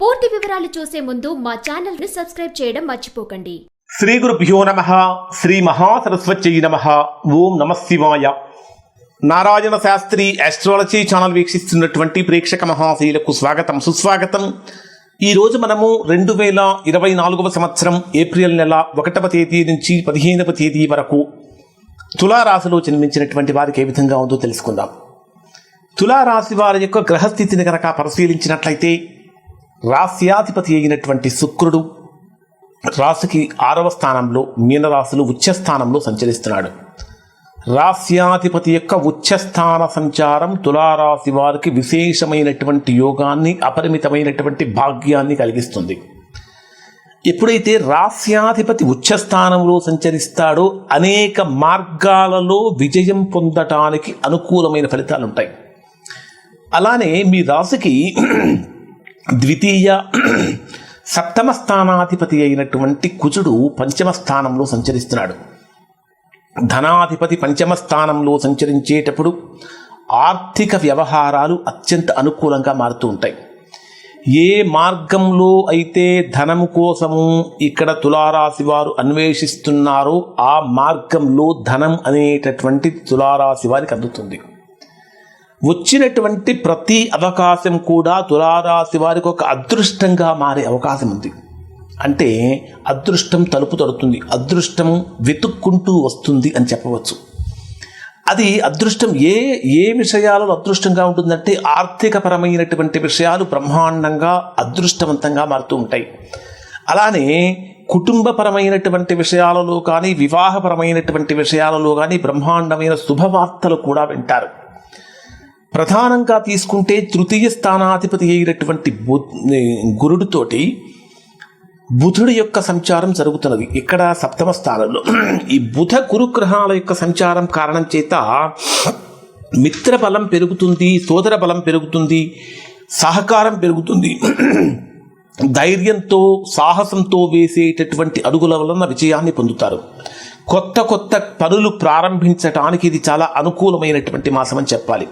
పూర్తి వివరాలు చూసే ముందు మా ఛానల్ని సబ్స్క్రైబ్ చేయడం మర్చిపోకండి. శ్రీ గురుభ్యో నమ శ్రీ మహాసరస్వత్యై నమ ఓం నమ శివాయ. నారాయణ శాస్త్రి ఆస్ట్రాలజీ ఛానల్ వీక్షిస్తున్నటువంటి ప్రేక్షక మహాశీలకు స్వాగతం సుస్వాగతం. ఈ రోజు మనము రెండు వేల ఇరవై నాలుగవ సంవత్సరం ఏప్రిల్ నెల ఒకటవ తేదీ నుంచి పదిహేనవ తేదీ వరకు తులారాశిలో జన్మించినటువంటి వారికి ఏ విధంగా ఉందో తెలుసుకుందాం. తులారాశి వారి యొక్క గ్రహస్థితిని కనుక పరిశీలించినట్లయితే రాస్యాధిపతి అయినటువంటి శుక్రుడు రాశికి ఆరవ స్థానంలో మీనరాశులు ఉచ్చస్థానంలో సంచరిస్తున్నాడు. రాస్యాధిపతి యొక్క ఉచ్చస్థాన సంచారం తులారాశి వారికి విశేషమైనటువంటి యోగాన్ని అపరిమితమైనటువంటి భాగ్యాన్ని కలిగిస్తుంది. ఎప్పుడైతే రాస్యాధిపతి ఉచ్చస్థానంలో సంచరిస్తాడో అనేక మార్గాలలో విజయం పొందటానికి అనుకూలమైన ఫలితాలు ఉంటాయి అలానే మీ రాశికి ద్వితీయ సప్తమ స్థానాధిపతి అయినటువంటి కుజుడు పంచమ స్థానంలో సంచరిస్తున్నాడు. ధనాధిపతి పంచమ స్థానంలో సంచరించేటప్పుడు ఆర్థిక వ్యవహారాలు అత్యంత అనుకూలంగా మారుతూ ఉంటాయి. ఏ మార్గంలో అయితే ధనము కోసము ఇక్కడ తులారాశి వారు అన్వేషిస్తున్నారో ఆ మార్గంలో ధనం అనేటటువంటి తులారాశి వారికి అందుతుంది. వచ్చినటువంటి ప్రతి అవకాశం కూడా తులారాశి వారికి ఒక అదృష్టంగా మారే అవకాశం ఉంది. అంటే అదృష్టం తలుపు తడుతుంది. అదృష్టం వెతుక్కుంటూ వస్తుంది అని చెప్పవచ్చు. అది అదృష్టం ఏ ఏ విషయాలలో అదృష్టంగా ఉంటుందంటే ఆర్థికపరమైనటువంటి విషయాలు బ్రహ్మాండంగా అదృష్టవంతంగా మారుతూ ఉంటాయి. అలానే కుటుంబపరమైనటువంటి విషయాలలో కానీ వివాహపరమైనటువంటి విషయాలలో కానీ బ్రహ్మాండమైన శుభవార్తలు కూడా వింటారు. ప్రధానంగా తీసుకుంటే తృతీయ స్థానాధిపతి అయినటువంటి బు గురుడితోటి బుధుడి యొక్క సంచారం జరుగుతున్నది. ఇక్కడ సప్తమ స్థానంలో. ఈ బుధ గురుగ్రహాల యొక్క సంచారం కారణం చేత మిత్ర బలం పెరుగుతుంది సోదర బలం పెరుగుతుంది సహకారం పెరుగుతుంది. ధైర్యంతో సాహసంతో వేసేటటువంటి అడుగుల వలన విజయాన్ని పొందుతారు. కొత్త కొత్త పనులు ప్రారంభించటానికి ఇది చాలా అనుకూలమైనటువంటి మాసం అని చెప్పాలి.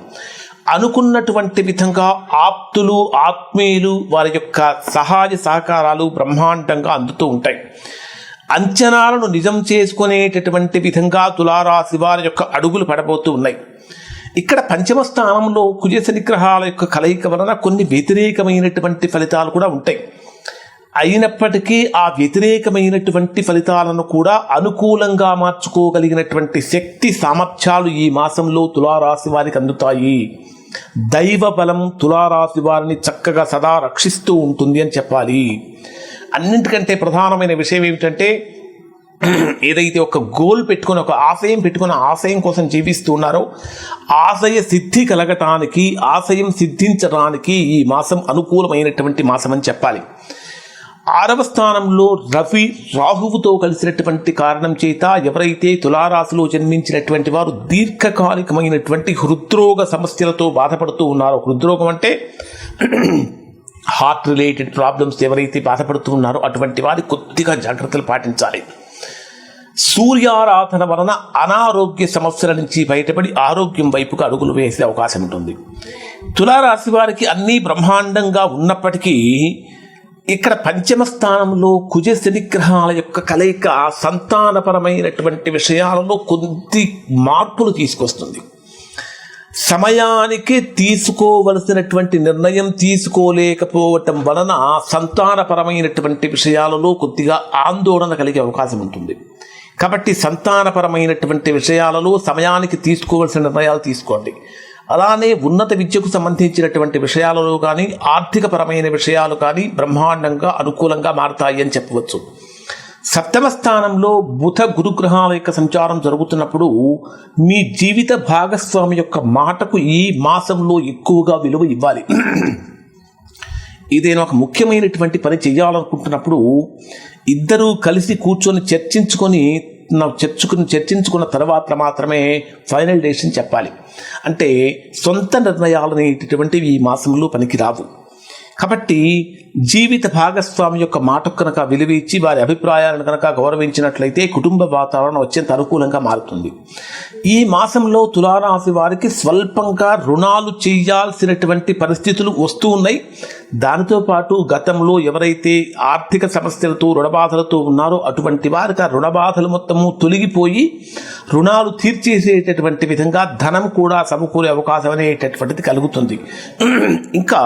అనుకున్నటువంటి విధంగా ఆప్తులు ఆత్మీయులు వారి యొక్క సహాయ సహకారాలు బ్రహ్మాండంగా అందుతూ ఉంటాయి. అంచనాలను నిజం చేసుకునేటటువంటి విధంగా తులారాశి వారి యొక్క అడుగులు పడబోతూ ఉన్నాయి. ఇక్కడ పంచమ స్థానంలో కుజ శనిగ్రహాల యొక్క కలయిక వలన కొన్ని వ్యతిరేకమైనటువంటి ఫలితాలు కూడా ఉంటాయి. అయినప్పటికీ ఆ వ్యతిరేకమైనటువంటి ఫలితాలను కూడా అనుకూలంగా మార్చుకోగలిగినటువంటి శక్తి సామర్థ్యాలు ఈ మాసంలో తులారాశి వారికి అందుతాయి. దైవ బలం తులారాశి వారిని చక్కగా సదా రక్షిస్తూ ఉంటుంది అని చెప్పాలి. అన్నింటికంటే ప్రధానమైన విషయం ఏమిటంటే ఏదైతే ఒక గోల్ పెట్టుకుని ఒక ఆశయం పెట్టుకుని ఆశయం కోసం జీవిస్తూ ఉన్నారో ఆశయ సిద్ధి కలగటానికి ఆశయం సిద్ధించడానికి ఈ మాసం అనుకూలమైనటువంటి మాసం అని చెప్పాలి. ఆరవ స్థానంలో రవి రాహువుతో కలిసినటువంటి కారణం చేత ఎవరైతే తులారాశిలో జన్మించినటువంటి వారు దీర్ఘకాలికమైనటువంటి హృద్రోగ సమస్యలతో బాధపడుతూ ఉన్నారో హృద్రోగం అంటే హార్ట్ రిలేటెడ్ ప్రాబ్లమ్స్ ఎవరైతే బాధపడుతూ ఉన్నారో అటువంటి వారి కొద్దిగా జాగ్రత్తలు పాటించాలి. సూర్యారాధన వలన అనారోగ్య సమస్యల నుంచి బయటపడి ఆరోగ్యం వైపుకు అడుగులు వేసే అవకాశం ఉంటుంది. తులారాశి వారికి అన్నీ బ్రహ్మాండంగా ఉన్నప్పటికీ ఇక్కడ పంచమ స్థానంలో కుజ శనిగ్రహాల యొక్క కలయిక సంతానపరమైనటువంటి విషయాలలో కొద్ది మార్పులు తీసుకొస్తుంది. సమయానికి తీసుకోవలసినటువంటి నిర్ణయం తీసుకోలేకపోవటం వలన సంతానపరమైనటువంటి విషయాలలో కొద్దిగా ఆందోళన కలిగే అవకాశం ఉంటుంది. కాబట్టి సంతానపరమైనటువంటి విషయాలలో సమయానికి తీసుకోవలసిన నిర్ణయాలు తీసుకోండి. అలానే ఉన్నత విద్యకు సంబంధించినటువంటి విషయాలలో కానీ ఆర్థికపరమైన విషయాలు కానీ బ్రహ్మాండంగా అనుకూలంగా మారతాయి అని చెప్పవచ్చు. సప్తమ స్థానంలో బుధ గురుగ్రహాల యొక్క సంచారం జరుగుతున్నప్పుడు మీ జీవిత భాగస్వామి యొక్క మాటకు ఈ మాసంలో ఎక్కువగా విలువ ఇవ్వాలి. ఏదైనా ఒక ముఖ్యమైనటువంటి పని చేయాలనుకుంటున్నప్పుడు ఇద్దరూ కలిసి కూర్చొని చర్చించుకొని చర్చుకుని చర్చించుకున్న తర్వాత మాత్రమే ఫైనల్ డెసిషన్ చెప్పాలి. అంటే సొంత నిర్ణయాలు అనేటటువంటివి ఈ మాసంలో పనికి రావు కాబట్టి జీవిత భాగస్వామి యొక్క మాటకు కనుక విలువ ఇచ్చి వారి అభిప్రాయాలను కనుక గౌరవించినట్లయితే కుటుంబ వాతావరణం అత్యంత అనుకూలంగా మారుతుంది. ఈ మాసంలో తులారాశి వారికి స్వల్పంగా రుణాలు చేయాల్సినటువంటి పరిస్థితులు వస్తూ ఉన్నాయి. దానితో పాటు గతంలో ఎవరైతే ఆర్థిక సమస్యలతో రుణబాధలతో ఉన్నారో అటువంటి వారికి ఆ రుణబాధలు మొత్తము తొలగిపోయి రుణాలు తీర్చేసేటటువంటి విధంగా ధనం కూడా సమకూరే అవకాశం అనేటటువంటిది కలుగుతుంది. ఇంకా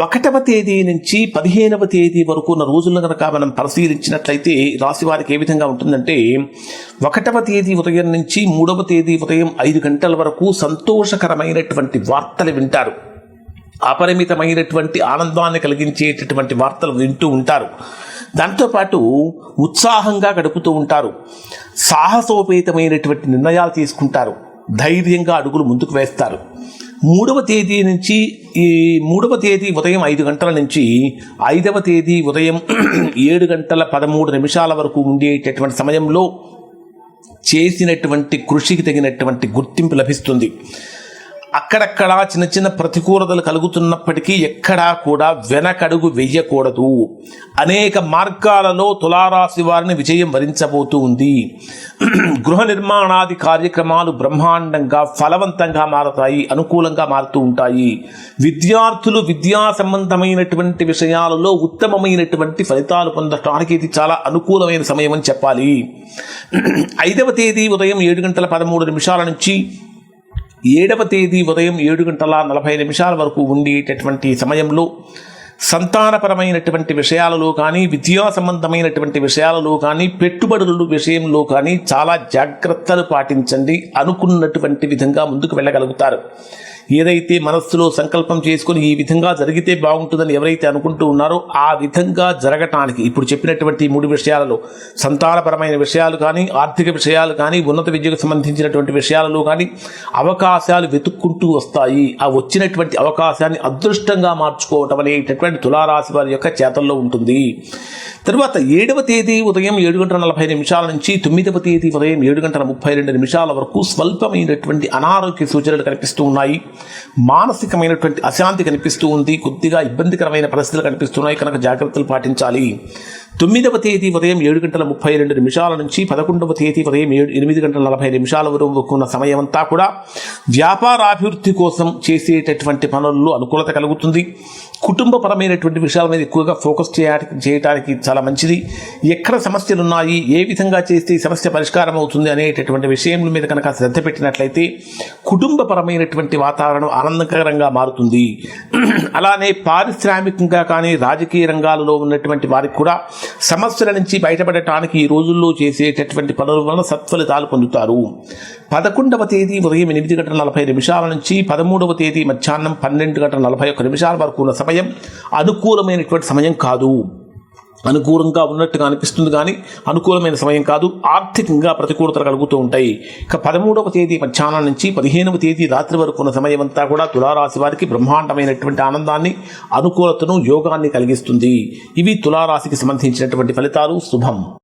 ఒకటవ తేదీ నుంచి పదిహేనవ తేదీ వరకు ఉన్న రోజులను కనుక మనం పరిశీలించినట్లయితే రాశి వారికి ఏ విధంగా ఉంటుందంటే ఒకటవ తేదీ ఉదయం నుంచి మూడవ తేదీ ఉదయం ఐదు గంటల వరకు సంతోషకరమైనటువంటి వార్తలు వింటారు. అపరిమితమైనటువంటి ఆనందాన్ని కలిగించేటటువంటి వార్తలు వింటూ ఉంటారు. దాంతోపాటు ఉత్సాహంగా గడుపుతూ ఉంటారు. సాహసోపేతమైనటువంటి నిర్ణయాలు తీసుకుంటారు. ధైర్యంగా అడుగులు ముందుకు వేస్తారు. మూడవ తేదీ నుంచి ఈ మూడవ తేదీ ఉదయం ఐదు గంటల నుంచి ఐదవ తేదీ ఉదయం ఏడు గంటల పదమూడు నిమిషాల వరకు ఉండేటటువంటి సమయంలో చేసినటువంటి కృషికి తగినటువంటి గుర్తింపు లభిస్తుంది. అక్కడక్కడ చిన్న చిన్న ప్రతికూలతలు కలుగుతున్నప్పటికీ ఎక్కడా కూడా వెనకడుగు వెయ్యకూడదు అనేక మార్గాలలో తులారాశి వారిని విజయం వరించబోతూ ఉంది. గృహ నిర్మాణాది కార్యక్రమాలు బ్రహ్మాండంగా ఫలవంతంగా మారతాయి అనుకూలంగా మారుతూ ఉంటాయి. విద్యార్థులు విద్యా సంబంధమైనటువంటి విషయాలలో ఉత్తమమైనటువంటి ఫలితాలు పొందటానికి ఇది చాలా అనుకూలమైన సమయం అని చెప్పాలి. ఐదవ తేదీ ఉదయం ఏడు గంటల పదమూడు నిమిషాల నుంచి ఏడవ తేదీ ఉదయం ఏడు గంటల నలభై నిమిషాల వరకు ఉండేటటువంటి సమయంలో సంతానపరమైనటువంటి విషయాలలో కానీ విద్యా సంబంధమైనటువంటి విషయాలలో కానీ పెట్టుబడుల విషయంలో కానీ చాలా జాగ్రత్తలు పాటించండి అనుకున్నటువంటి విధంగా ముందుకు వెళ్ళగలుగుతారు. ఏదైతే మనస్సులో సంకల్పం చేసుకుని ఈ విధంగా జరిగితే బాగుంటుందని ఎవరైతే అనుకుంటూ ఉన్నారో ఆ విధంగా జరగటానికి ఇప్పుడు చెప్పినటువంటి మూడు విషయాలలో సంతానపరమైన విషయాలు కానీ ఆర్థిక విషయాలు కానీ ఉన్నత విద్యకు సంబంధించినటువంటి విషయాలలో కానీ అవకాశాలు వెతుక్కుంటూ వస్తాయి. ఆ వచ్చినటువంటి అవకాశాన్ని అదృష్టంగా మార్చుకోవటం అనేటటువంటి తులారాశి వారి యొక్క చేతల్లో ఉంటుంది. తర్వాత ఏడవ తేదీ ఉదయం ఏడు గంటల నలభై నిమిషాల నుంచి తొమ్మిదవ తేదీ ఉదయం ఏడు గంటల ముప్పై రెండు నిమిషాల వరకు స్వల్పమైనటువంటి అనారోగ్య సూచనలు కనిపిస్తూ ఉన్నాయి. మానసికమైనటువంటి అశాంతి కనిపిస్తూ ఉంది. కొద్దిగా ఇబ్బందికరమైన పరిస్థితులు కనిపిస్తున్నాయి. కనుక జాగ్రత్తలు పాటించాలి. తొమ్మిదవ తేదీ ఉదయం ఏడు గంటల ముప్పై రెండు నిమిషాల నుంచి పదకొండవ తేదీ ఉదయం ఏడు ఎనిమిది గంటల నలభై నిమిషాల వరకు ఉన్న సమయం అంతా కూడా వ్యాపారాభివృద్ధి కోసం చేసేటటువంటి పనుల్లో అనుకూలత కలుగుతుంది. కుటుంబపరమైనటువంటి విషయాల మీద ఎక్కువగా ఫోకస్ చేయడానికి చేయడానికి చాలా మంచిది. ఎక్కడ సమస్యలు ఉన్నాయి ఏ విధంగా చేస్తే ఈ సమస్య పరిష్కారం అవుతుంది అనేటటువంటి విషయం మీద కనుక శ్రద్ధ పెట్టినట్లయితే కుటుంబపరమైనటువంటి వాతావరణం ఆనందకరంగా మారుతుంది. అలానే పారిశ్రామికంగా కానీ రాజకీయ రంగాలలో ఉన్నటువంటి వారికి కూడా సమస్యల నుంచి బయటపడటానికి ఈ రోజుల్లో చేసేటటువంటి పనుల వలన సత్ఫలితాలు పొందుతారు. పదకొండవ తేదీ ఉదయం ఎనిమిది గంటల నలభై నిమిషాల నుంచి పదమూడవ తేదీ మధ్యాహ్నం పన్నెండు గంటల నలభై ఒక్క నిమిషాల వరకు ఉన్న సమయం అనుకూలమైనటువంటి సమయం కాదు. అనుకూలంగా ఉన్నట్టుగా అనిపిస్తుంది కానీ అనుకూలమైన సమయం కాదు ఆర్థికంగా ప్రతికూలతలు కలుగుతూ ఉంటాయి. ఇక పదమూడవ తేదీ మధ్యాహ్నం నుంచి పదిహేనవ తేదీ రాత్రి వరకు ఉన్న సమయం అంతా కూడా తులారాశి వారికి బ్రహ్మాండమైనటువంటి ఆనందాన్ని అనుకూలతను యోగాన్ని కలిగిస్తుంది. ఇవి తులారాశికి సంబంధించినటువంటి ఫలితాలు. శుభం.